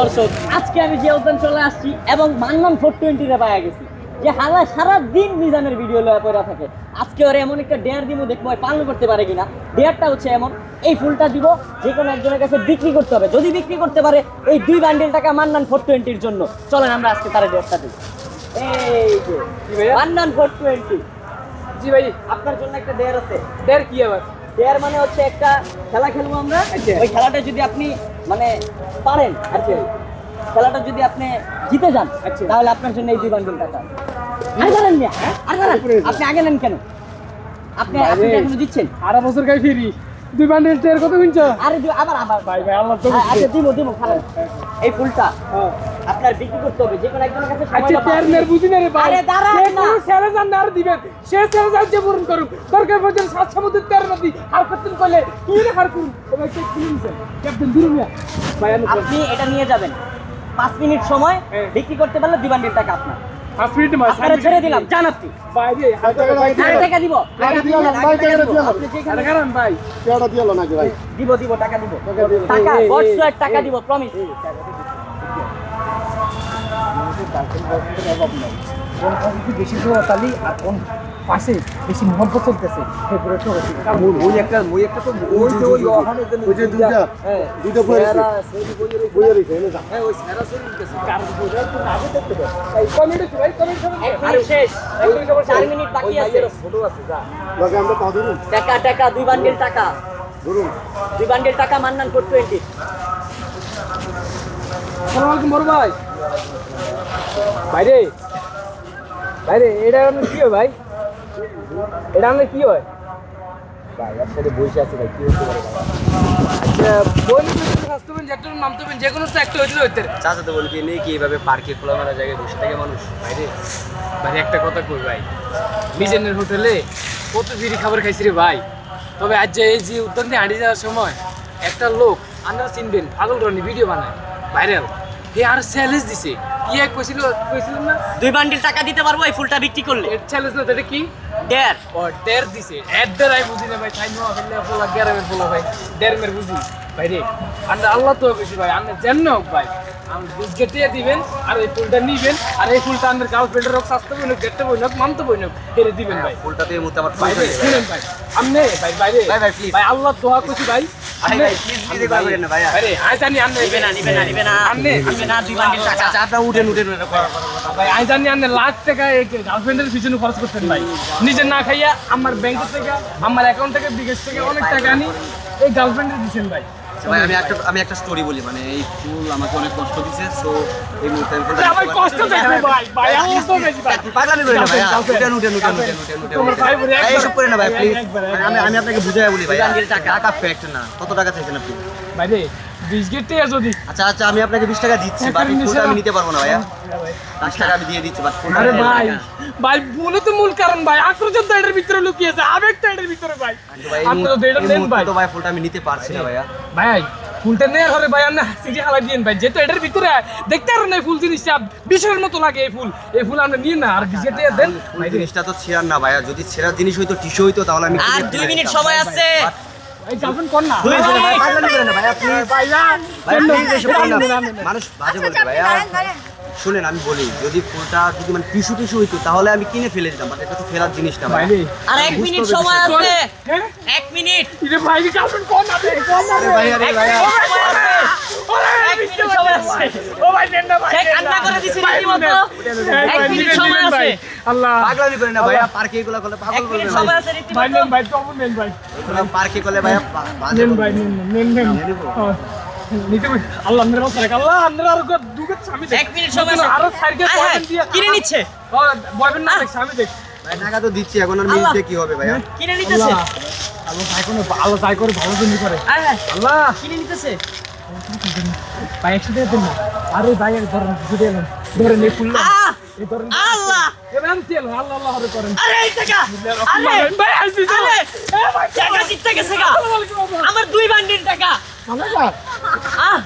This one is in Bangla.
দর্শক আজকে আমি যে উদ্যান চলে আসছি এবং মান্নান ফোর টোয়েন্টিতে পাওয়া গেছি। যে হালা সারা দিন মিজানের ভিডিও লয়া পড়া থাকে। আজকে ওর এমন একটা ডেয়ার দিব দেখব পালন করতে পারে কিনা। ডেয়ারটা হচ্ছে এমন এই ফুলটা দিব যে কোনো একজনের কাছে বিক্রি করতে হবে। যদি বিক্রি করতে পারে এই দুই বান্ডিল টাকা মান্নান ফোর টোয়েন্টির জন্য। চলেন আমরা আজকে তার ডেয়ারটা দিই। এই যে? Mannan four twenty. জি ভাই। আপনার জন্য একটা ডেয়ার আছে। ডেয়ার কি আবার? ডেয়ার মানে হচ্ছে একটা খেলা খেলব আমরা। আচ্ছা। ওই খেলাটা যদি আপনি মানে পারেন আর কি খেলাটা যদি আপনি জিতে যান আচ্ছা। তাহলে আপনার জন্য এই দুই বান্ডেল টাকা আর জানেন আপনি আগে নেন কেন? আপনি আপনি। এখনও দিচ্ছেন আড়া বছর গাই ফিরি দুই বান্ডেল টের কত কিনছো? আরে দিও, আবার আবার। ভাই ভাই আল্লাহ তো আচ্ছা দিব দিব খারাপ এই ফুলটা হ্যাঁ। আপনার বিক্রি করতে হবে যে কোনো একজনের কাছে আচ্ছা সময়টা টের মের বুঝি না রে ভাই। আরে দাঁড়ান সে না। ছেলে জান আর দিবেন। সে ছেলে জান যে পূরণ করুক। দরকার পর্যন্ত সাত সমুদ্রের তের নদী আর করতেন কইলে কি রে হার করুন। ভাই কে কিনছেন ক্যাপ্টেন দুরুমিয়া ভাই আপনি এটা নিয়ে যাবেন। পাঁচ মিনিট সময় হ্যাঁ। বিক্রি করতে পারলে দুই বান্ডেল টাকা আপনার পাঁচ মিনিট আপনারা ছেড়ে দিলাম জান আপনি ভাই রে হাত টাকা দিব দিব দিব টাকা দিব টাকা। টাকা প্রমিস কোন পাশে বেশি আর কোন পাশে বেশি মহব্বত চলতেছে ওই একটা ওই একটা তো ওই যে ওই ওখানে ওই যে দুইটা হ্যাঁ দুইটা বই আছে। হ্যাঁ কমেন্ট ভাই কমেন্ট শেষ। মিনিট বাকি আছে। ভাইয়ের ফটো আছে যা। লাগে আমরা তা ধরুন। টাকা টাকা দুই বান্ডেল টাকা। ধরুন। দুই বান্ডেল টাকা মান্নান ফোর টোয়েন্টি আসসালামু আলাইকুম বড় ভাই। বাইরে। বাইরে এটা কি হয় ভাই? এটা আপনার কি হয়? কি আচ্ছা চাচাতে বলি কি নেই কি পার্কে খোলামেলা জায়গায় বসে থাকে মানুষ? বাইরে ভাই একটা কথা কই ভাই মিজেনের হোটেলে কত বিড়ি খাবার খাইছি রে ভাই। তবে আজ যে এই যে উদ্যান দিয়ে হাঁটিয়ে যাওয়ার সময় একটা লোক আপনারা চিনবেন পাগল রনি ভিডিও বানায়। ভাইরাল হে আর চ্যালেঞ্জ দিছে। ইয়ে কইছিল কইছিলেন না? দুই বান্ডিল টাকা দিতে পারব এই ফুলটা বিক্রি করলে। এর চ্যালেঞ্জ না এটা কি? ডেয়ার ও ডের দিছে। এর ডের আমি বুঝি না ভাই তাই নো ফেললে বলা গ্যারামের বলা ভাই ডের মের বুঝি। ভাই রে আর আল্লাহ তো বেশি ভাই আপনি জান হোক ভাই। আমি বিস্কেটে দিবেন আর এই ফুলটা নিবেন আর এই ফুলটা আমাদের গার্লফ্রেন্ডের হোক স্বাস্থ্য বই হোক গেটে বই হোক মামতো বই হোক এর দিবেন ভাই। ফুলটা দিয়ে মধ্যে আমার শুনেন ভাই। আমনে ভাই ভাই ভাই, ভাই, please. ভাই আল্লাহ দোয়া করছি ভাই ভাই, আমনে- ভাই, please, please, এগুলো করেন না, ভাইয়া। ভাই রে আই জানি আমনে নিবে না নিবে না নিবে না আমনে নিবে না দুই বান্ডেল টাকা। উঠেন উঠেন উঠেন ভাই আই জানি আপনি লাখ টাকা গার্লফ্রেন্ডের পিছনে খরচ করতেন ভাই। নিজে না খাইয়া আমার ব্যাংক থেকে আমার অ্যাকাউন্ট থেকে বিদেশ থেকে অনেক টাকা আনি এই গার্লফ্রেন্ডের দিচ্ছেন ভাই। ভাই আমি একটা আমি একটা স্টোরি বলি মানে এই ফুল আমাকে অনেক কষ্ট দিছে সো এই মুহূর্তে আমি আমার কষ্ট দেখবে ভাই ভাই আমি তো বেশি ভাই। পাগলামি করে না ভাই উঠেন উঠেন উঠেন উঠেন উঠেন উঠেন তোমার ভাই বলে করে না ভাই প্লিজ। আমি আমি আপনাকে বুঝাই বলি ভাই টাকা। টাকা ফ্যাক্ট না কত টাকা চাইছেন আপনি? ভাই রে যদি। আচ্ছা আচ্ছা আমি আপনাকে বিশ টাকা দিচ্ছি বাট ফুলটা আমি নিতে পারব না ভাইয়া। পাঁচ টাকা আমি দিয়ে দিচ্ছি বাট ফুলটা আরে নিতে ভাই না। ভাই মূল কারণ ভাই আক্রোশ তো এটার ভিতরে লুকিয়েছে আবেগ তো এটার ভিতরে ভাই। কিন্তু ভাই, এই আপনি তো মুহূর্তে- নেন ভাই। তো ভাই ফুলটা আমি নিতে পারছি না ভাইয়া। ভাই ফুলটা নেওয়ার হলে ভাই না হালাই ভাই। যেহেতু এটার ভিতরে দেখতে ফুল জিনিসটা বিষয়ের মতো লাগে এই ফুল। এই ফুল আমরা নিন না আর বিস্কিট দেন। জিনিসটা তো ছেঁড়ার না ভাইয়া। যদি ছেঁড়ার জিনিস হইতো টিস্যু হইতো তাহলে আমি আর দুই মিনিট সময় আছে। মানুষ বাজে বলবে ভাইয়া। শুনেন আমি বলি যদি ফুলটা যদি মানে টিসু টিসু হইতো তাহলে আমি কিনে ফেলে দিতাম মানে এটা তো ফেলার জিনিস না ভাই আর এক মিনিট সময় আছে। হ্যাঁ? এক মিনিট। ভাই কর না ভাই আরে ভাই আল্লাহ। আর দুগে স্বামী দেখ। এক মিনিট সময় আছে। আরও সাইডে দিয়ে কিনে নিচ্ছে। বয়ফ্রেন্ড না দেখ স্বামী দেখ। ভাই তো দিচ্ছি এখন আর আল্লাহ। কি হবে ভাইয়া? কিনে নিতেছে। আল্লাহ। তাই করে আল্লাহ তাই করে ভালো করে। আল্লাহ। কিনে নিতেছে। ভাই একসাথে দেন না। আরে ভাই এর ধরেন বুঝে এলেন। ধরেন এই ফুল এই ধরেন আল্লাহ! এবার তেল আল্লাহ আল্লাহ হরে করেন। আরে এই টাকা আরে! ভাই আসি আরে! টাকা জিততে গেছে আমার দুই বান্ডিল টাকা। আহ!